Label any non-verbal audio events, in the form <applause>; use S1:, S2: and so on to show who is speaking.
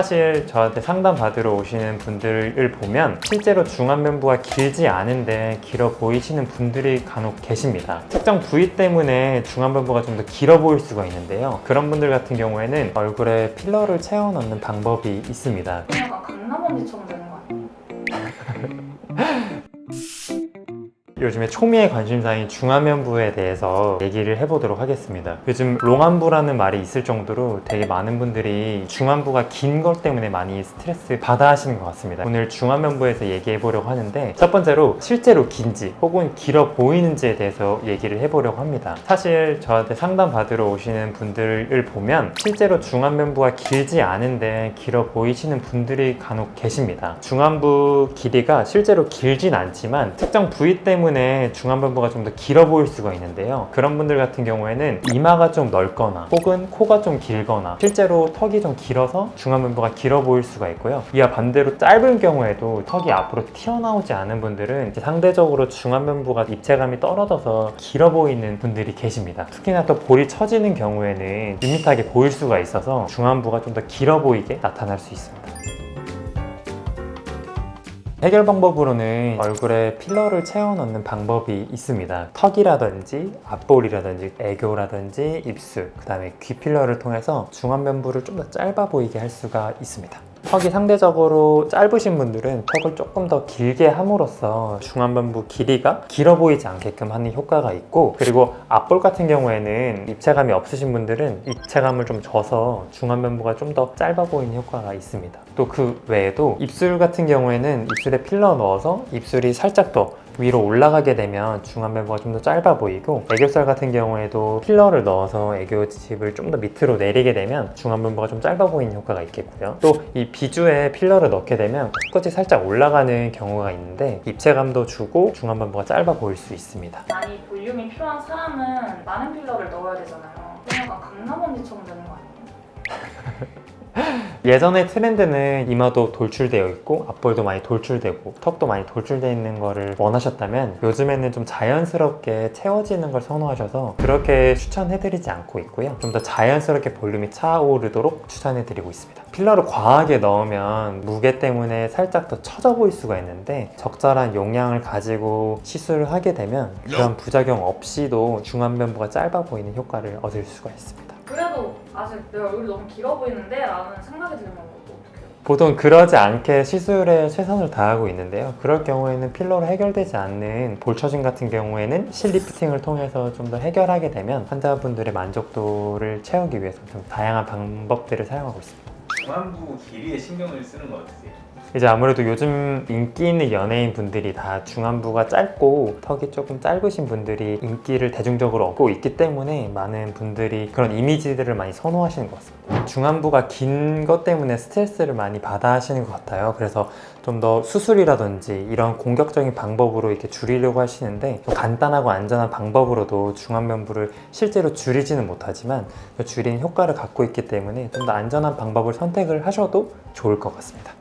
S1: 사실 저한테 상담 받으러 오시는 분들을 보면 실제로 중안면부가 길지 않은데 길어 보이시는 분들이 간혹 계십니다. 특정 부위 때문에 중안면부가 좀 더 길어 보일 수가 있는데요. 그런 분들 같은 경우에는 얼굴에 필러를 채워 넣는 방법이 있습니다.
S2: 약간 강남 언니처럼
S1: 요즘에 초미의 관심사인 중안면부에 대해서 얘기를 해보도록 하겠습니다. 요즘 롱안부라는 말이 있을 정도로 되게 많은 분들이 중안부가 긴 것 때문에 많이 스트레스 받아 하시는 것 같습니다. 오늘 중안면부에서 얘기해 보려고 하는데 첫 번째로 실제로 긴지 혹은 길어 보이는지에 대해서 얘기를 해보려고 합니다. 사실 저한테 상담 받으러 오시는 분들을 보면 실제로 중안면부가 길지 않은데 길어 보이시는 분들이 간혹 계십니다. 중안부 길이가 실제로 길진 않지만 특정 부위 때문에 중안면부가 좀 더 길어 보일 수가 있는데요. 그런 분들 같은 경우에는 이마가 좀 넓거나 혹은 코가 좀 길거나 실제로 턱이 좀 길어서 중안면부가 길어 보일 수가 있고요. 이와 반대로 짧은 경우에도 턱이 앞으로 튀어나오지 않은 분들은 상대적으로 중안면부가 입체감이 떨어져서 길어 보이는 분들이 계십니다. 특히나 또 볼이 처지는 경우에는 밋밋하게 보일 수가 있어서 중안부가 좀 더 길어 보이게 나타날 수 있습니다. 해결 방법으로는 얼굴에 필러를 채워 넣는 방법이 있습니다. 턱이라든지 앞볼이라든지 애교라든지 입술, 그 다음에 귀 필러를 통해서 중안면부를 좀 더 짧아 보이게 할 수가 있습니다. 턱이 상대적으로 짧으신 분들은 턱을 조금 더 길게 함으로써 중안면부 길이가 길어 보이지 않게끔 하는 효과가 있고 그리고 앞볼 같은 경우에는 입체감이 없으신 분들은 입체감을 좀 줘서 중안면부가 좀 더 짧아 보이는 효과가 있습니다. 또 그 외에도 입술 같은 경우에는 입술에 필러 넣어서 입술이 살짝 더 위로 올라가게 되면 중안면부가 좀 더 짧아 보이고 애교살 같은 경우에도 필러를 넣어서 애교집을 좀 더 밑으로 내리게 되면 중안면부가 좀 짧아 보이는 효과가 있겠고요. 또 이 비주에 필러를 넣게 되면 코끝이 살짝 올라가는 경우가 있는데 입체감도 주고 중안면부가 짧아 보일 수 있습니다.
S2: 많이 볼륨이 필요한 사람은 많은 필러를 넣어야 되잖아요. 약간 강남 언니처럼 되는 거 아니에요? <laughs>
S1: 예전의 트렌드는 이마도 돌출되어 있고 앞볼도 많이 돌출되고 턱도 많이 돌출되어 있는 거를 원하셨다면 요즘에는 좀 자연스럽게 채워지는 걸 선호하셔서 그렇게 추천해드리지 않고 있고요. 좀 더 자연스럽게 볼륨이 차오르도록 추천해드리고 있습니다. 필러를 과하게 넣으면 무게 때문에 살짝 더 처져 보일 수가 있는데 적절한 용량을 가지고 시술을 하게 되면 그런 부작용 없이도 중안면부가 짧아 보이는 효과를 얻을 수가 있습니다.
S2: 그래도 아직 내 얼굴이 너무 길어 보이는데? 라는 생각이 들면 어떡해요?
S1: 보통 그러지 않게 시술에 최선을 다하고 있는데요. 그럴 경우에는 필러로 해결되지 않는 볼처짐 같은 경우에는 실리프팅을 통해서 좀 더 해결하게 되면 환자분들의 만족도를 채우기 위해서 좀 다양한 방법들을 사용하고 있습니다.
S3: 중안부 길이에 신경을 쓰는 거 어떠세요?
S1: 이제 아무래도 요즘 인기 있는 연예인 분들이 다 중안부가 짧고 턱이 조금 짧으신 분들이 인기를 대중적으로 얻고 있기 때문에 많은 분들이 그런 이미지들을 많이 선호하시는 것 같습니다. 중안부가 긴 것 때문에 스트레스를 많이 받아 하시는 것 같아요. 그래서 좀 더 수술이라든지 이런 공격적인 방법으로 이렇게 줄이려고 하시는데 좀 간단하고 안전한 방법으로도 중안면부를 실제로 줄이지는 못하지만 그 줄이는 효과를 갖고 있기 때문에 좀 더 안전한 방법을 선택을 하셔도 좋을 것 같습니다.